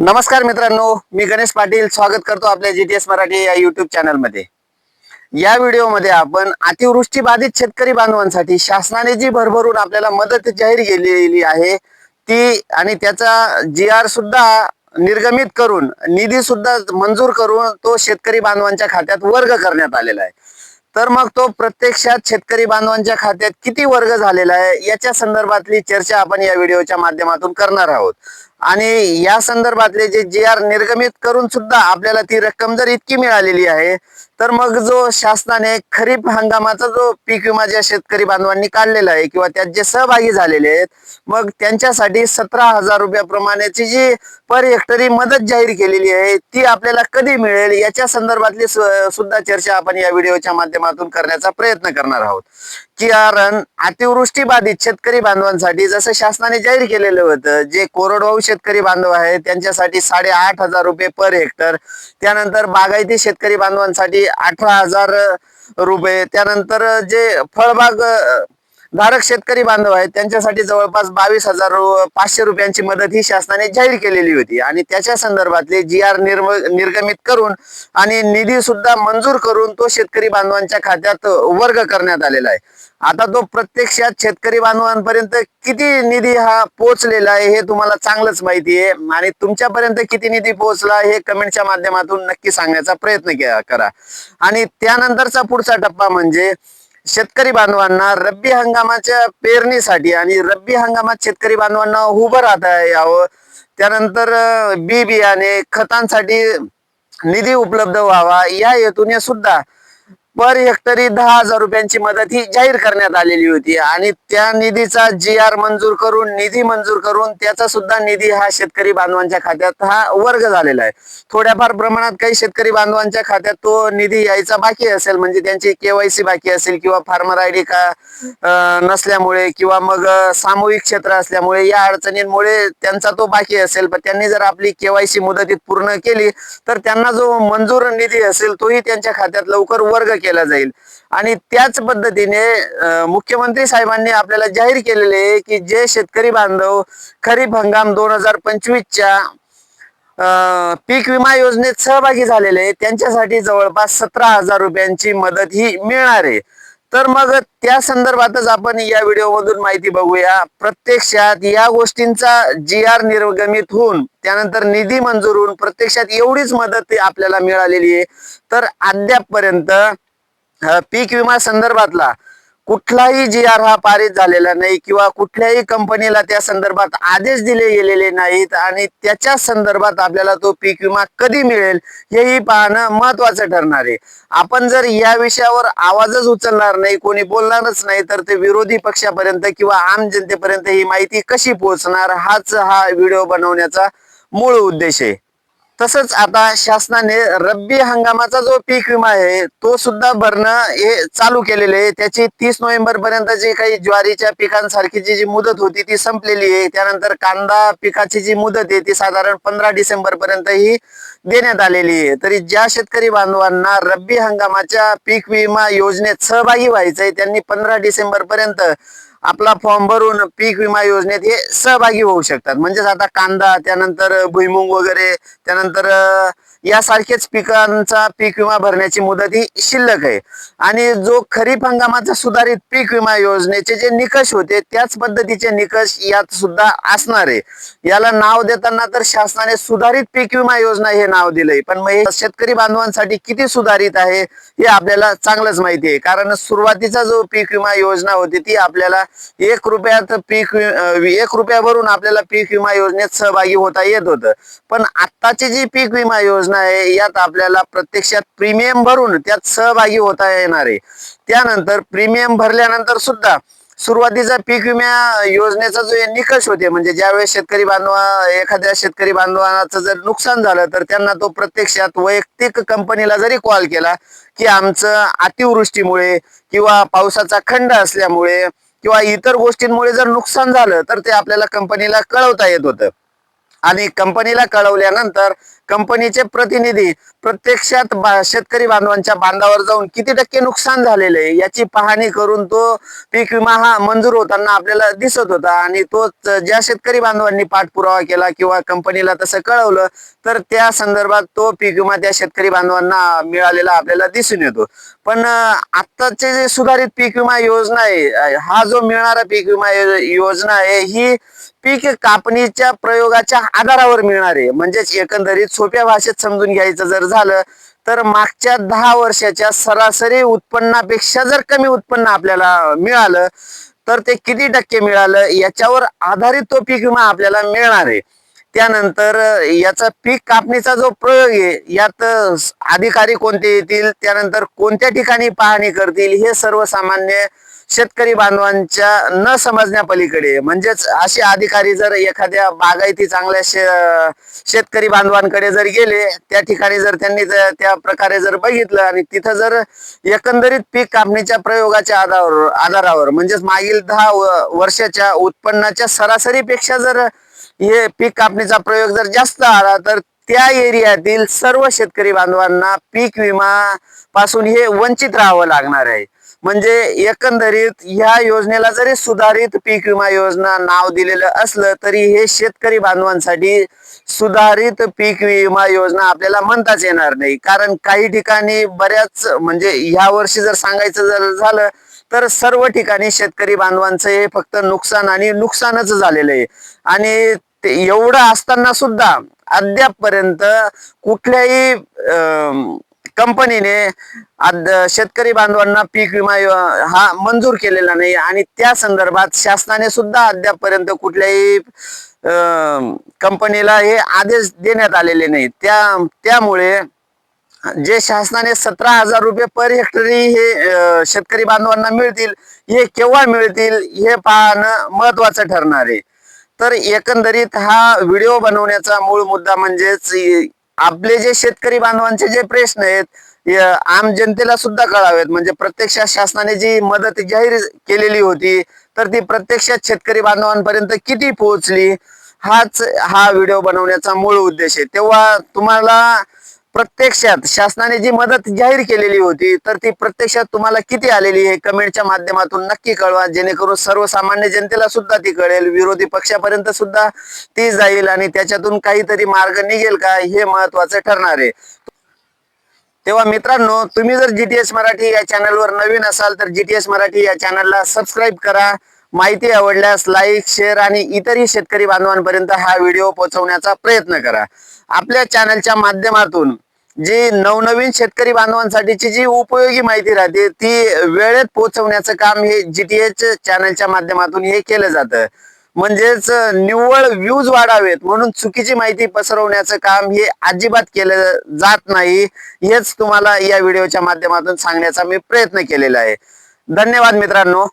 नमस्कार मित्रांनो मी गणेश पाटील. स्वागत करतो आपल्या जीटीएस मराठी या युट्यूब चॅनलमध्ये या व्हिडिओमध्ये आपण अतिवृष्टी बाधित शेतकरी बांधवांसाठी शासनाने जी भरभरून आपल्याला मदत जाहीर केलेली आहे ती आणि त्याचा जी आर सुद्धा निर्गमित करून निधी सुद्धा मंजूर करून तो शेतकरी बांधवांच्या खात्यात वर्ग करण्यात आलेला आहे. तर मग तो प्रत्यक्षात शेतकरी बांधवांच्या खात्यात किती वर्ग झालेला आहे याच्या संदर्भातली चर्चा आपण या व्हिडिओच्या माध्यमातून करणार आहोत. आणि या संदर्भातले जे जी आर निर्गमित करून सुद्धा आपल्याला ती रक्कम जर इतकी मिळालेली आहे तर मग जो शासनाने खरीप हंगामाचा जो पीक विमा ज्या शेतकरी बांधवांनी काढलेला आहे किंवा त्यात जे सहभागी झालेले आहेत मग त्यांच्यासाठी सतरा हजार रुपयाप्रमाणेची जी पर हेक्टरी मदत जाहीर केलेली आहे ती आपल्याला कधी मिळेल? याच्या संदर्भातली सुद्धा चर्चा आपण या व्हिडिओच्या माध्यमातून करण्याचा प्रयत्न करणार आहोत. कारण अतिवृष्टी बाधित शेतकरी बांधवांसाठी जसं शासनाने जाहीर केलेलं होतं जे कोरडवाहू शेतकरी बांधव आहेत त्यांच्यासाठी साडे आठ हजार रुपये पर हेक्टर त्यानंतर बागायती शेतकरी बांधवांसाठी अठरा हजार रुपये. त्यानंतर जे फळबाग धारक शेतकरी बांधव आहेत. त्यांच्यासाठी जवळपास बावीस हजार पाचशे रुपयांची मदत ही शासनाने जाहीर केलेली होती. आणि त्याच्या संदर्भातले जी आर निर्गमित करून आणि निधी सुद्धा मंजूर करून तो शेतकरी बांधवांच्या खात्यात वर्ग करण्यात आलेला आहे. आता तो प्रत्यक्षात शेतकरी बांधवांपर्यंत किती निधी हा पोहोचलेला आहे हे तुम्हाला चांगलंच माहिती आहे. आणि तुमच्यापर्यंत किती निधी पोहोचला हे कमेंटच्या माध्यमातून नक्की सांगण्याचा प्रयत्न करा. आणि त्यानंतरचा पुढचा टप्पा म्हणजे शेतकरी बांधवांना रब्बी हंगामाच्या पेरणीसाठी आणि रब्बी हंगामात शेतकरी बांधवांना उभं राहता यावं. त्यानंतर बी बियाणे खतांसाठी निधी उपलब्ध व्हावा या हेतूने सुद्धा पर हेक्टरी दहा हजार रुपयांची मदत ही जाहीर करण्यात आलेली होती. आणि त्या निधीचा जी आर मंजूर करून निधी मंजूर करून त्याचा सुद्धा निधी हा शेतकरी बांधवांच्या खात्यात हा वर्ग झालेला आहे. थोड्याफार प्रमाणात काही शेतकरी बांधवांच्या खात्यात तो निधी यायचा बाकी असेल म्हणजे त्यांची केवायसी बाकी असेल किंवा फार्मर आय डी का नसल्यामुळे किंवा मग सामूहिक क्षेत्र असल्यामुळे या अडचणींमुळे त्यांचा तो बाकी असेल. पण त्यांनी जर आपली केवायसी मुदतीत पूर्ण केली तर त्यांना जो मंजूर निधी असेल तोही त्यांच्या खात्यात लवकर वर्ग केला जाईल. आणि त्याच पद्धतीने मुख्यमंत्री साहेबांनी आपल्याला जाहीर केलेले आहे की जे शेतकरी बांधव खरीप हंगाम दोन हजार पंचवीसच्या पीक विमा योजनेत सहभागी झालेले त्यांच्यासाठी जवळपास सतरा हजार रुपयांची मदत ही मिळणार आहे. तर मग त्या संदर्भातच आपण या व्हिडिओ मधून माहिती बघूया. प्रत्यक्षात या गोष्टींचा जी आर निर्गमित होऊन त्यानंतर निधी मंजूर होऊन प्रत्यक्षात एवढीच मदत आपल्याला मिळालेली आहे. तर अद्यापपर्यंत पीक विमा संदर्भातला कुठलाही जी आर हा पारित झालेला नाही किंवा कुठल्याही कंपनीला त्या संदर्भात आदेश दिले गेलेले नाहीत आणि त्याच्या संदर्भात आपल्याला तो पीक विमा कधी मिळेल हेही पाहणं महत्वाचं ठरणार आहे. आपण जर या विषयावर आवाजच उचलणार नाही कोणी बोलणारच नाही तर ते विरोधी पक्षापर्यंत किंवा आम जनतेपर्यंत ही माहिती कशी पोहोचणार हाच हा व्हिडिओ बनवण्याचा मूळ उद्देश आहे. तसंच आता शासनाने रब्बी हंगामाचा जो पीक विमा आहे तो सुद्धा भरणं हे चालू केलेले आहे. त्याची तीस नोव्हेंबर पर्यंत जी काही ज्वारीच्या पिकांसारखीची जी मुदत होती ती संपलेली आहे. त्यानंतर कांदा पिकाची जी मुदत आहे ती साधारण पंधरा डिसेंबर पर्यंत ही देण्यात आलेली आहे. तरी ज्या शेतकरी बांधवांना रब्बी हंगामाच्या पीक विमा योजनेत सहभागी व्हायचंय त्यांनी पंधरा डिसेंबर पर्यंत आपला फॉर्म भरून पीक विमा योजनेत हे सहभागी होऊ शकतात. म्हणजेच आता कांदा त्यानंतर भुईमुंग वगैरे त्यानंतर यासारखेच पिकांचा पीक विमा भरण्याची मुदत ही शिल्लक आहे. आणि जो खरीप हंगामाचा सुधारित पीक विमा योजनेचे जे निकष होते त्याच पद्धतीचे निकष यात सुद्धा असणार आहे. याला नाव देताना तर शासनाने सुधारित पीक विमा योजना हे नाव दिलंय. पण मग हे शेतकरी बांधवांसाठी किती सुधारित आहे हे आपल्याला चांगलंच माहिती आहे. कारण सुरुवातीचा जो पीक विमा योजना होती ती आपल्याला एक रुपयात पीक एक रुपया भरून आपल्याला पीक विमा योजनेत सहभागी होता येत होतं. पण आत्ताची जी पीक विमा योजना आहे यात आपल्याला प्रत्यक्षात प्रीमियम भरून त्यात सहभागी होता येणार आहे. त्यानंतर प्रीमियम भरल्यानंतर सुद्धा सुरुवातीचा पीक विमा योजनेचा जो निकष होते म्हणजे ज्यावेळेस शेतकरी बांधवा एखाद्या शेतकरी बांधवाचं जर नुकसान झालं तर त्यांना तो प्रत्यक्षात वैयक्तिक कंपनीला जरी कॉल केला की आमचं अतिवृष्टीमुळे किंवा पावसाचा खंड असल्यामुळे किंवा इतर गोष्टींमुळे जर नुकसान झालं तर ते आपल्याला कंपनीला कळवता येत होतं. आणि कंपनीला कळवल्यानंतर कंपनीचे प्रतिनिधी प्रत्यक्षात शेतकरी बांधवांच्या बांधावर जाऊन किती टक्के नुकसान झालेले आहे याची पाहणी करून तो पीक विमा हा मंजूर होताना आपल्याला दिसत होता. आणि तो ज्या शेतकरी बांधवांनी पाठपुरावा केला किंवा कंपनीला तसं कळवलं तर त्या संदर्भात तो पीक विमा त्या शेतकरी बांधवांना मिळालेला आपल्याला दिसून येतो. पण आत्ताचे जे सुधारित पीक विमा योजना आहे हा जो मिळणारा पीक विमा योजना आहे ही पीक कापणीच्या प्रयोगाच्या आधारावर मिळणार आहे. म्हणजेच एकंदरीत सोप्या भाषेत समजून घ्यायचं जर झालं तर मागच्या दहा वर्षाच्या सरासरी उत्पन्नापेक्षा जर कमी उत्पन्न आपल्याला मिळालं तर ते किती टक्के मिळालं याच्यावर आधारित तो पीक विमा आपल्याला मिळणार आहे. त्यानंतर याचा पीक कापणीचा जो प्रयोग आहे यात अधिकारी कोणते येतील? त्यानंतर कोणत्या ठिकाणी पाहणी करतील? हे सर्वसामान्य शेतकरी बांधवांच्या न समजण्या पलीकडे म्हणजेच असे अधिकारी जर एखाद्या बागायती चांगल्या शे- शेतकरी बांधवांकडे जर गेले त्या ठिकाणी जर त्यांनी त्या त्या प्रकारे जर बघितलं आणि तिथं जर एकंदरीत पीक कापणीच्या प्रयोगाच्या आधारावर आधारावर म्हणजेच मागील दहा व- वर्षाच्या उत्पन्नाच्या सरासरीपेक्षा जर हे पीक कापणीचा प्रयोग जर जास्त आला तर त्या एरियातील सर्व शेतकरी बांधवांना पीक विमा पासून हे वंचित राहावं लागणार आहे. म्हणजे एकंदरीत ह्या योजनेला जरी सुधारित पीक विमा योजना नाव दिलेलं असलं तरी हे शेतकरी बांधवांसाठी सुधारित पीक विमा योजना आपल्याला म्हणताच येणार नाही. कारण काही ठिकाणी बऱ्याच म्हणजे ह्या वर्षी जर सांगायचं जर झालं तर सर्व ठिकाणी शेतकरी बांधवांचं हे फक्त नुकसान आणि नुकसानच झालेलं आहे. आणि ते एवढं असताना सुद्धा अद्यापपर्यंत कुठल्याही कंपनीने शेतकरी बांधवांना पीक विमा हा मंजूर केलेला नाही आणि त्या संदर्भात शासनाने सुद्धा अद्यापपर्यंत कुठल्याही अं, कंपनीला हे आदेश देण्यात आलेले नाही. त्या त्यामुळे जे शासनाने सतरा हजार रुपये पर हेक्टरी हे शेतकरी बांधवांना मिळतील हे केव्हा मिळतील हे पाहणं महत्वाचं ठरणार आहे. तर एकंदरीत हा व्हिडिओ बनवण्याचा मूळ मुद्दा म्हणजेच आपले जे शेतकरी बांधवांचे जे प्रश्न आहेत आम जनतेला सुद्धा कळावेत. म्हणजे प्रत्यक्षात शासनाने जी मदत जाहीर केलेली होती तर ती प्रत्यक्षात शेतकरी बांधवांपर्यंत किती पोहोचली हाच हा व्हिडिओ बनवण्याचा मूळ उद्देश आहे. तेव्हा तुम्हाला प्रत्यक्षात शासनाने जी मदत जाहीर केलेली होती तर ती प्रत्यक्षात तुम्हाला किती आलेली आहे? कमेंटच्या माध्यमातून नक्की कळवा. जेणेकरून सर्वसामान्य जनतेला सुद्धा ती कळेल. विरोधी पक्षापर्यंत सुद्धा ती जाईल आणि त्याच्यातून काहीतरी मार्ग निघेल का? हे महत्वाचं ठरणार आहे. तेव्हा मित्रांनो तुम्ही जर जीटीएस मराठी या चॅनलवर नवीन असाल तर जीटीएस मराठी या चॅनलला सबस्क्राईब करा. माहिती आवडल्यास लाईक शेअर आणि इतरही शेतकरी बांधवांपर्यंत हा व्हिडिओ पोहोचवण्याचा प्रयत्न करा. आपल्या चॅनलच्या माध्यमातून जी नवनवीन शेतकरी बांधवांसाठीची जी उपयोगी माहिती राहते ती वेळेत पोहोचवण्याचं काम हे जीटीएच चॅनलच्या माध्यमातून हे केलं जातं. म्हणजेच निव्वळ व्ह्यूज वाढावेत म्हणून चुकीची माहिती पसरवण्याचं काम हे अजिबात केलं जात नाही हेच तुम्हाला या व्हिडिओच्या माध्यमातून सांगण्याचा मी प्रयत्न केलेला आहे. धन्यवाद मित्रांनो.